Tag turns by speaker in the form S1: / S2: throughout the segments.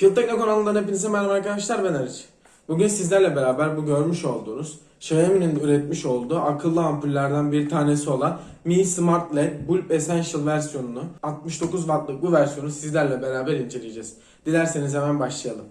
S1: Field kanalından hepinize merhaba arkadaşlar ben Arıç. Bugün sizlerle beraber bu görmüş olduğunuz Xiaomi'nin üretmiş olduğu akıllı ampullerden bir tanesi olan Mi Smart LED Bulb Essential versiyonunu 69 wattlık bu versiyonu sizlerle beraber inceleyeceğiz. Dilerseniz hemen başlayalım.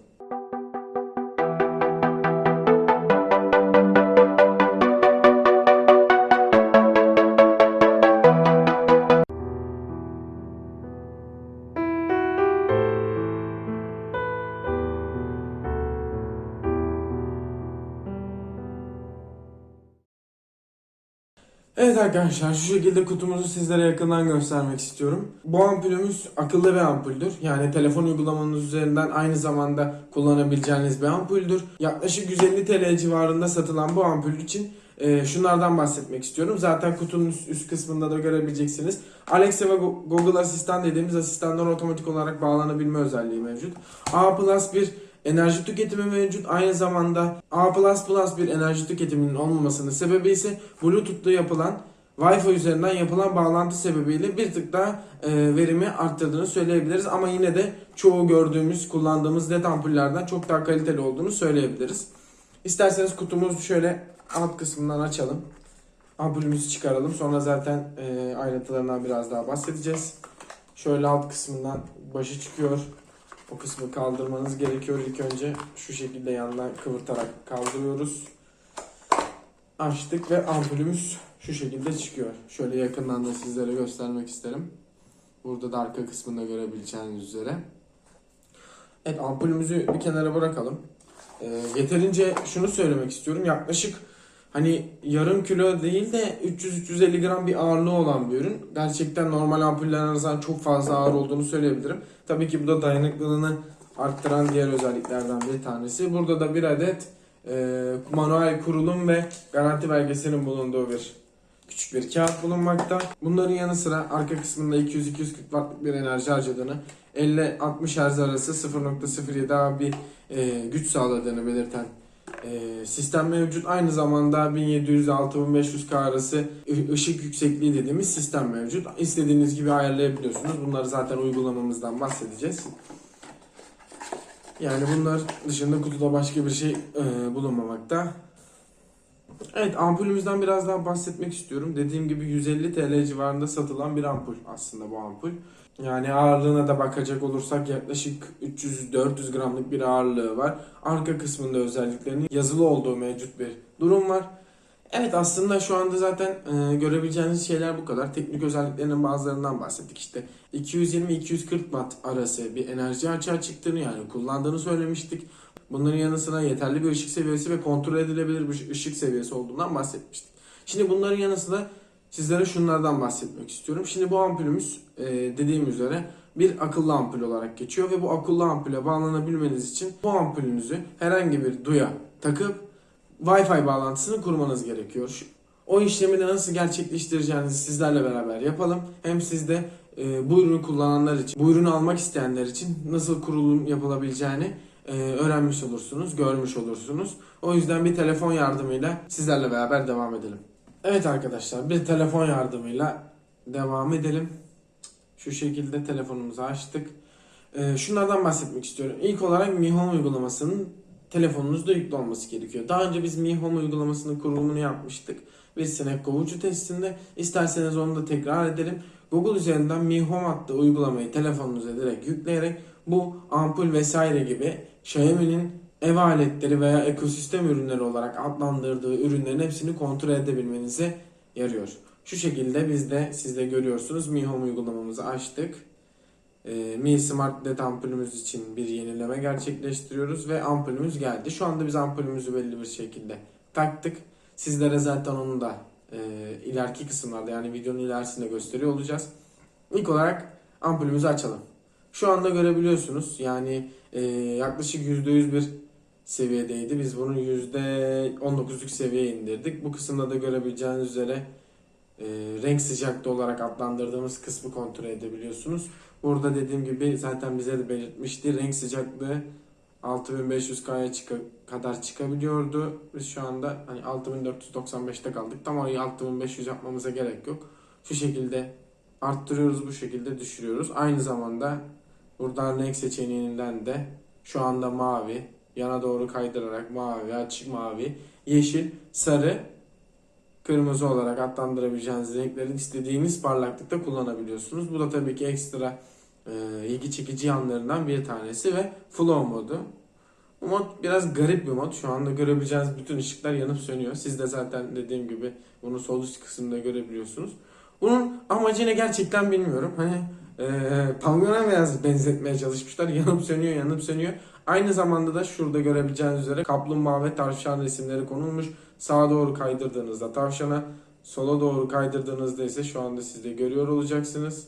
S1: Evet arkadaşlar şu şekilde kutumuzu sizlere yakından göstermek istiyorum. Bu ampulümüz akıllı bir ampuldür. Yani telefon uygulamanız üzerinden aynı zamanda kullanabileceğiniz bir ampuldür. Yaklaşık 150 TL civarında satılan bu ampul için e, şunlardan bahsetmek istiyorum. Zaten kutunun üst, kısmında da görebileceksiniz. Alexa ve Go- Google Asistan dediğimiz asistanlara otomatik olarak bağlanabilme özelliği mevcut. A Plus bir enerji tüketimi mevcut. Aynı zamanda A++ bir enerji tüketiminin olmamasının sebebi ise Bluetooth'ta yapılan Wi-Fi üzerinden yapılan bağlantı sebebiyle bir tık daha e, verimi arttırdığını söyleyebiliriz. Ama yine de çoğu gördüğümüz, kullandığımız led ampullerden çok daha kaliteli olduğunu söyleyebiliriz. İsterseniz kutumuzu şöyle alt kısmından açalım. Ampulümüzü çıkaralım. Sonra zaten e, ayrıntılarından biraz daha bahsedeceğiz. Şöyle alt kısmından başı çıkıyor. O kısmı kaldırmanız gerekiyor ilk önce. Şu şekilde yandan kıvırtarak kaldırıyoruz. Açtık ve ampulümüz şu şekilde çıkıyor. Şöyle yakından da sizlere göstermek isterim. Burada da arka kısmında görebileceğiniz üzere. Evet ampulümüzü bir kenara bırakalım. Ee, yeterince şunu söylemek istiyorum. Yaklaşık hani yarım kilo değil de 300-350 gram bir ağırlığı olan bir ürün. Gerçekten normal ampuller arasında çok fazla ağır olduğunu söyleyebilirim. Tabii ki bu da dayanıklılığını arttıran diğer özelliklerden bir tanesi. Burada da bir adet e, manuel kurulum ve garanti belgesinin bulunduğu bir küçük bir kağıt bulunmakta. Bunların yanı sıra arka kısmında 200-240 wattlık bir enerji harcadığını, 50-60 Hz arası 0.07 daha bir e, güç sağladığını belirten e, sistem mevcut. Aynı zamanda 1700-6500K arası ışık yüksekliği dediğimiz sistem mevcut. İstediğiniz gibi ayarlayabiliyorsunuz. Bunları zaten uygulamamızdan bahsedeceğiz. Yani bunlar dışında kutuda başka bir şey e, bulunmamakta. Evet ampulümüzden biraz daha bahsetmek istiyorum. Dediğim gibi 150 TL civarında satılan bir ampul aslında bu ampul. Yani ağırlığına da bakacak olursak yaklaşık 300-400 gramlık bir ağırlığı var. Arka kısmında özelliklerinin yazılı olduğu mevcut bir durum var. Evet aslında şu anda zaten e, görebileceğiniz şeyler bu kadar. Teknik özelliklerinin bazılarından bahsettik. İşte 220-240 watt arası bir enerji açığa çıktığını yani kullandığını söylemiştik. Bunların yanı sıra yeterli bir ışık seviyesi ve kontrol edilebilir bir ışık seviyesi olduğundan bahsetmiştik. Şimdi bunların yanı sıra sizlere şunlardan bahsetmek istiyorum. Şimdi bu ampulümüz e, dediğim üzere bir akıllı ampul olarak geçiyor ve bu akıllı ampule bağlanabilmeniz için bu ampulünüzü herhangi bir duya takıp Wi-Fi bağlantısını kurmanız gerekiyor. O işlemi de nasıl gerçekleştireceğinizi sizlerle beraber yapalım. Hem siz de e, bu ürünü kullananlar için, bu ürünü almak isteyenler için nasıl kurulum yapılabileceğini öğrenmiş olursunuz, görmüş olursunuz. O yüzden bir telefon yardımıyla sizlerle beraber devam edelim. Evet arkadaşlar bir telefon yardımıyla devam edelim. Şu şekilde telefonumuzu açtık. E, şunlardan bahsetmek istiyorum. İlk olarak Mi Home uygulamasının telefonunuzda yüklü olması gerekiyor. Daha önce biz Mi Home uygulamasının kurulumunu yapmıştık. Bir sinek kovucu testinde. İsterseniz onu da tekrar edelim. Google üzerinden Mi Home adlı uygulamayı telefonunuza direkt yükleyerek bu ampul vesaire gibi Xiaomi'nin ev aletleri veya ekosistem ürünleri olarak adlandırdığı ürünlerin hepsini kontrol edebilmenize yarıyor. Şu şekilde biz de siz de görüyorsunuz Mi Home uygulamamızı açtık. Ee, Mi Smart LED ampulümüz için bir yenileme gerçekleştiriyoruz ve ampulümüz geldi. Şu anda biz ampulümüzü belli bir şekilde taktık. Sizlere zaten onu da e, ileriki kısımlarda yani videonun ilerisinde gösteriyor olacağız. İlk olarak ampulümüzü açalım. Şu anda görebiliyorsunuz yani e, yaklaşık %100 bir seviyedeydi. Biz bunu %19'luk seviyeye indirdik. Bu kısımda da görebileceğiniz üzere e, renk sıcaklığı olarak adlandırdığımız kısmı kontrol edebiliyorsunuz. Burada dediğim gibi zaten bize de belirtmişti. Renk sıcaklığı 6500K'ya çıka- kadar çıkabiliyordu. Biz şu anda hani 6495'te kaldık. Tam orayı 6500 yapmamıza gerek yok. Şu şekilde arttırıyoruz bu şekilde düşürüyoruz. Aynı zamanda buradan renk seçeneğinden de Şu anda mavi, yana doğru kaydırarak mavi, açık mavi, yeşil, sarı, kırmızı olarak adlandırabileceğiniz renkleri istediğiniz parlaklıkta kullanabiliyorsunuz. Bu da tabii ki ekstra e, ilgi çekici yanlarından bir tanesi ve flow modu. Bu mod biraz garip bir mod. Şu anda görebileceğiniz bütün ışıklar yanıp sönüyor. Siz de zaten dediğim gibi bunu sol üst kısımda görebiliyorsunuz. Bunun amacı ne gerçekten bilmiyorum. Hani e, pavyona biraz benzetmeye çalışmışlar. Yanıp sönüyor, yanıp sönüyor. Aynı zamanda da şurada görebileceğiniz üzere kaplumbağa ve tavşan resimleri konulmuş. Sağa doğru kaydırdığınızda tavşana, sola doğru kaydırdığınızda ise şu anda siz de görüyor olacaksınız.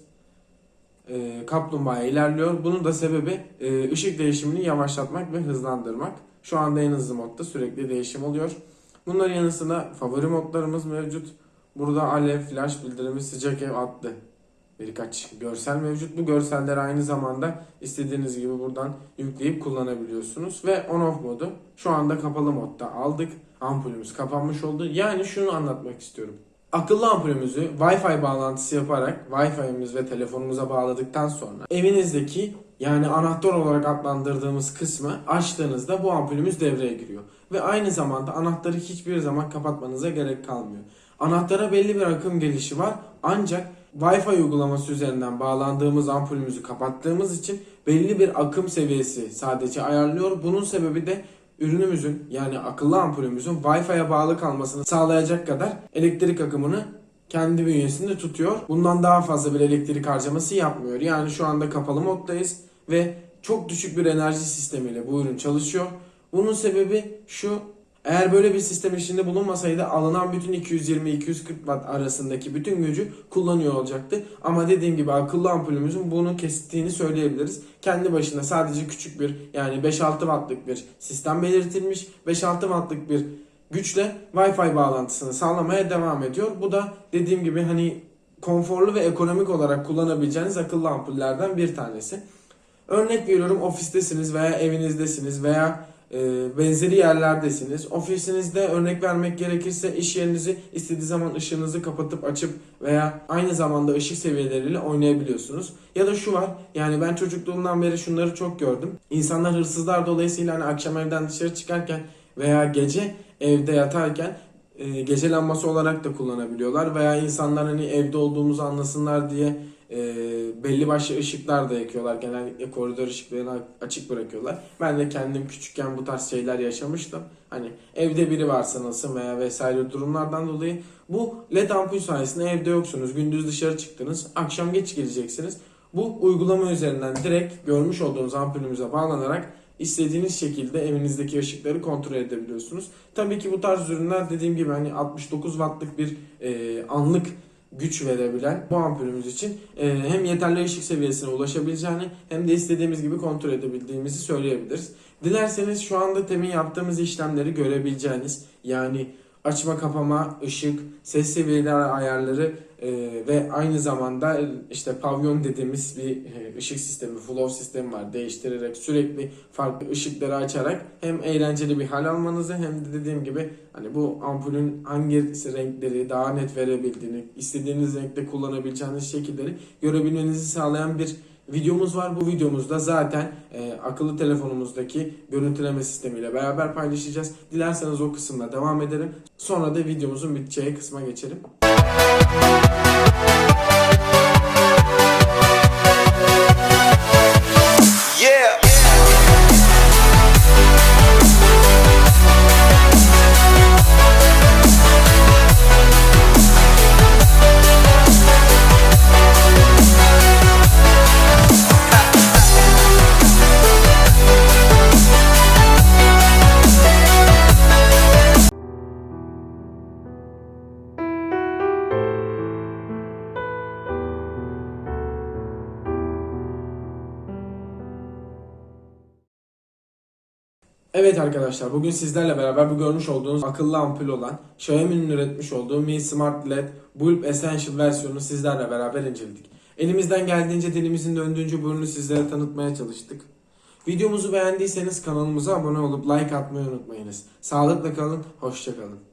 S1: E, kaplumbağa ilerliyor. Bunun da sebebi e, ışık değişimini yavaşlatmak ve hızlandırmak. Şu anda en hızlı modda sürekli değişim oluyor. Bunların yanı favori modlarımız mevcut. Burada alev, flash bildirimi, sıcak ev adlı birkaç görsel mevcut. Bu görselleri aynı zamanda istediğiniz gibi buradan yükleyip kullanabiliyorsunuz. Ve on-off modu şu anda kapalı modda aldık. Ampulümüz kapanmış oldu. Yani şunu anlatmak istiyorum. Akıllı ampulümüzü Wi-Fi bağlantısı yaparak Wi-Fi'miz ve telefonumuza bağladıktan sonra evinizdeki yani anahtar olarak adlandırdığımız kısmı açtığınızda bu ampulümüz devreye giriyor. Ve aynı zamanda anahtarı hiçbir zaman kapatmanıza gerek kalmıyor. Anahtara belli bir akım gelişi var ancak Wi-Fi uygulaması üzerinden bağlandığımız ampulümüzü kapattığımız için belli bir akım seviyesi sadece ayarlıyor. Bunun sebebi de ürünümüzün yani akıllı ampulümüzün Wi-Fi'ye bağlı kalmasını sağlayacak kadar elektrik akımını kendi bünyesinde tutuyor. Bundan daha fazla bir elektrik harcaması yapmıyor. Yani şu anda kapalı moddayız ve çok düşük bir enerji sistemiyle bu ürün çalışıyor. Bunun sebebi şu eğer böyle bir sistem içinde bulunmasaydı alınan bütün 220-240 watt arasındaki bütün gücü kullanıyor olacaktı. Ama dediğim gibi akıllı ampulümüzün bunu kestiğini söyleyebiliriz. Kendi başına sadece küçük bir yani 5-6 wattlık bir sistem belirtilmiş. 5-6 wattlık bir güçle Wi-Fi bağlantısını sağlamaya devam ediyor. Bu da dediğim gibi hani konforlu ve ekonomik olarak kullanabileceğiniz akıllı ampullerden bir tanesi. Örnek veriyorum ofistesiniz veya evinizdesiniz veya benzeri yerlerdesiniz. Ofisinizde örnek vermek gerekirse iş yerinizi istediği zaman ışığınızı kapatıp açıp veya aynı zamanda ışık seviyeleriyle oynayabiliyorsunuz. Ya da şu var yani ben çocukluğumdan beri şunları çok gördüm. İnsanlar hırsızlar dolayısıyla hani akşam evden dışarı çıkarken veya gece evde yatarken e, gece lambası olarak da kullanabiliyorlar veya insanlar hani evde olduğumuzu anlasınlar diye e, belli başlı ışıklar da yakıyorlar. Genellikle koridor ışıklarını açık bırakıyorlar. Ben de kendim küçükken bu tarz şeyler yaşamıştım. Hani evde biri var sanılsın veya vesaire durumlardan dolayı bu led ampul sayesinde evde yoksunuz. Gündüz dışarı çıktınız. Akşam geç geleceksiniz. Bu uygulama üzerinden direkt görmüş olduğunuz ampulümüze bağlanarak istediğiniz şekilde evinizdeki ışıkları kontrol edebiliyorsunuz. Tabii ki bu tarz ürünler dediğim gibi hani 69 wattlık bir e, anlık güç verebilen bu ampulümüz için e, hem yeterli ışık seviyesine ulaşabileceğini hem de istediğimiz gibi kontrol edebildiğimizi söyleyebiliriz. Dilerseniz şu anda temin yaptığımız işlemleri görebileceğiniz yani açma kapama, ışık, ses seviyeleri ayarları e, ve aynı zamanda işte pavyon dediğimiz bir e, ışık sistemi, flow sistemi var. Değiştirerek sürekli farklı ışıkları açarak hem eğlenceli bir hal almanızı hem de dediğim gibi hani bu ampulün hangi renkleri daha net verebildiğini, istediğiniz renkte kullanabileceğiniz şekilleri görebilmenizi sağlayan bir videomuz var. Bu videomuzda zaten e, akıllı telefonumuzdaki görüntüleme sistemiyle beraber paylaşacağız. Dilerseniz o kısımla devam edelim. Sonra da videomuzun biteceği kısma geçelim. Evet arkadaşlar bugün sizlerle beraber bu görmüş olduğunuz akıllı ampul olan Xiaomi'nin üretmiş olduğu Mi Smart LED Bulb Essential versiyonunu sizlerle beraber inceledik. Elimizden geldiğince dilimizin döndüğünce bu ürünü sizlere tanıtmaya çalıştık. Videomuzu beğendiyseniz kanalımıza abone olup like atmayı unutmayınız. Sağlıkla kalın, hoşça kalın.